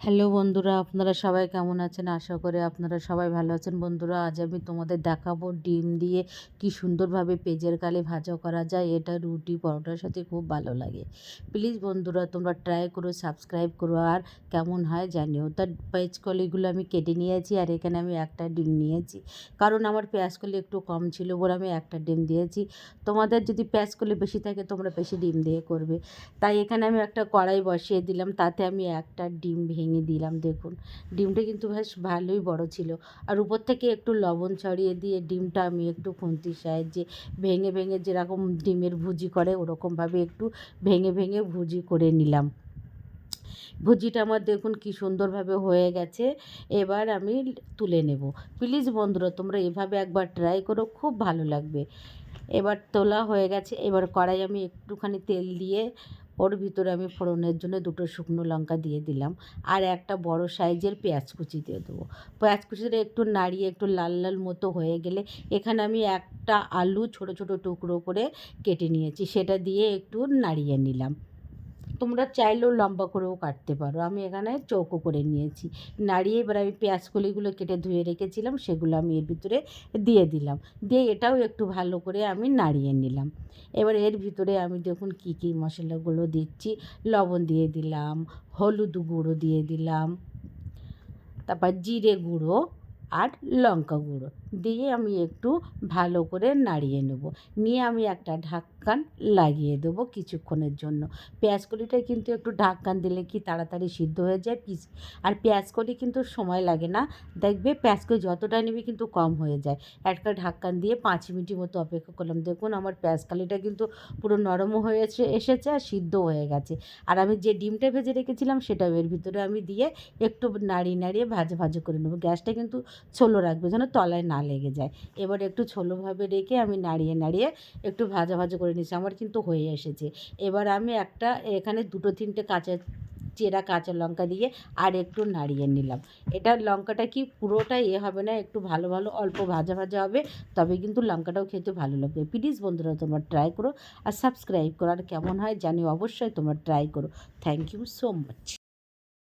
Hello বন্ধুরা, আপনারা সবাই কেমন আছেন? আশা করে আপনারা সবাই ভালো আছেন। বন্ধুরা, আজ আমি তোমাদের দেখাবো ডিম দিয়ে কি সুন্দরভাবে পেঁয়াজের কালে ভাজা করা যায়। এটা রুটি, পরোটার সাথে খুব ভালো লাগে। প্লিজ বন্ধুরা, তোমরা ট্রাই করো, সাবস্ক্রাইব করো। আর কেমন হয় জানিও। তার পেঁয়াজ কলিগুলো আমি কেটে নিয়েছি আর এখানে আমি একটা ডিম নিয়েছি। কারণ আমার পেঁয়াজ কলি একটু কম ছিল বলে আমি একটা ডিম দিয়েছি। তোমাদের যদি পেঁয়াজ কলি বেশি থাকে, তোমরা বেশি ডিম দিয়ে করবে। তাই এখানে আমি একটা কড়াই বসিয়ে দিলাম। তাতে আমি একটা ডিম ভেঙে দিলাম, দেখুন। ডিমটা কিন্তু বেশ ভালোই বড় ছিল। আর উপর থেকে একটু লবণ ছড়িয়ে দিয়ে ডিমটা আমি একটু খুন্তির সাহায্যে ভেঙে ভেঙে যেরকম ডিমের ভুজি করে, ওরকমভাবে একটু ভেঙে ভেঙে ভুজি করে নিলাম। ভুজিটা আমার দেখুন কি সুন্দরভাবে হয়ে গেছে। এবার আমি তুলে নেব। প্লিজ বন্ধুরা, তোমরা এভাবে একবার ট্রাই করো, খুব ভালো লাগবে। এবার তোলা হয়ে গেছে। এবার কড়াই আমি একটুখানি তেল দিয়ে ওর ভিতরে আমি ফোড়নের জন্য দুটো শুকনো লঙ্কা দিয়ে দিলাম আর একটা বড় সাইজের পেঁয়াজ কুচি দিয়ে দেবো। পেঁয়াজ কুচিটা একটু নাড়িয়ে একটু লাল লাল মতো হয়ে গেলে এখানে আমি একটা আলু ছোট ছোট টুকরো করে কেটে নিয়েছি, সেটা দিয়ে একটু নাড়িয়ে নিলাম। তোমরা চাইলেও লম্বা করেও কাটতে পারো। আমি এখানে চৌকো করে নিয়েছি। নাড়িয়ে এবার আমি পেঁয়াজ কলিগুলো কেটে ধুয়ে রেখেছিলাম, সেগুলো আমি এর ভিতরে দিয়ে দিলাম। দিয়ে এটাও একটু ভালো করে আমি নাড়িয়ে নিলাম। এবার এর ভিতরে আমি দেখুন কী কী মশলাগুলো দিচ্ছি। লবণ দিয়ে দিলাম, হলুদ গুঁড়ো দিয়ে দিলাম, তারপর জিরে গুঁড়ো আর লঙ্কা গুঁড়ো। দিয়ে আমি একটু ভালো করে নাড়িয়ে নেব। নিয়ে আমি একটা ঢাক্কান লাগিয়ে দেবো কিছুক্ষণের জন্য। পেঁয়াজ কলিটা কিন্তু একটু ঢাক্কান দিলে কি তাড়াতাড়ি সিদ্ধ হয়ে যায় পিস? আর পেঁয়াজ কলি কিন্তু সময় লাগে না। দেখবে পেঁয়াজ কলি যতটা নেবে কিন্তু কম হয়ে যায়। একটা ঢাক্কান দিয়ে পাঁচ মিনিটের মতো অপেক্ষা করলাম। দেখুন আমার পেঁয়াজ কালিটা কিন্তু পুরো নরমও হয়েছে এসেছে আর সিদ্ধ হয়ে গেছে। আর আমি যে ডিমটা ভেজে রেখেছিলাম সেটাও এর ভিতরে আমি দিয়ে একটু নাড়িয়ে নাড়িয়ে ভাজা ভাজা করে নেব। গ্যাসটা কিন্তু ছোলো রাখবে যেন তলায় না লেগে যায়। এবার একটু ছোলোভাবে রেখে আমি নাড়িয়ে নাড়িয়ে একটু ভাজা ভাজা করে নিচ্ছি আমার কিন্তু হয়ে এসেছে। এবার আমি একটা এখানে দুটো তিনটে কাঁচা চেরা কাঁচা লঙ্কা দিয়ে আর একটু নাড়িয়ে নিলাম। এটা লঙ্কাটা কি পুরোটা এ হবে না, একটু ভালো ভালো অল্প ভাজা ভাজা হবে, তবে কিন্তু লঙ্কাটাও খেতে ভালো লাগবে। প্লিজ বন্ধুরা, তোমার ট্রাই করো আর সাবস্ক্রাইব করো। আর কেমন হয় জানি অবশ্যই তোমার ট্রাই করো। Thank you so much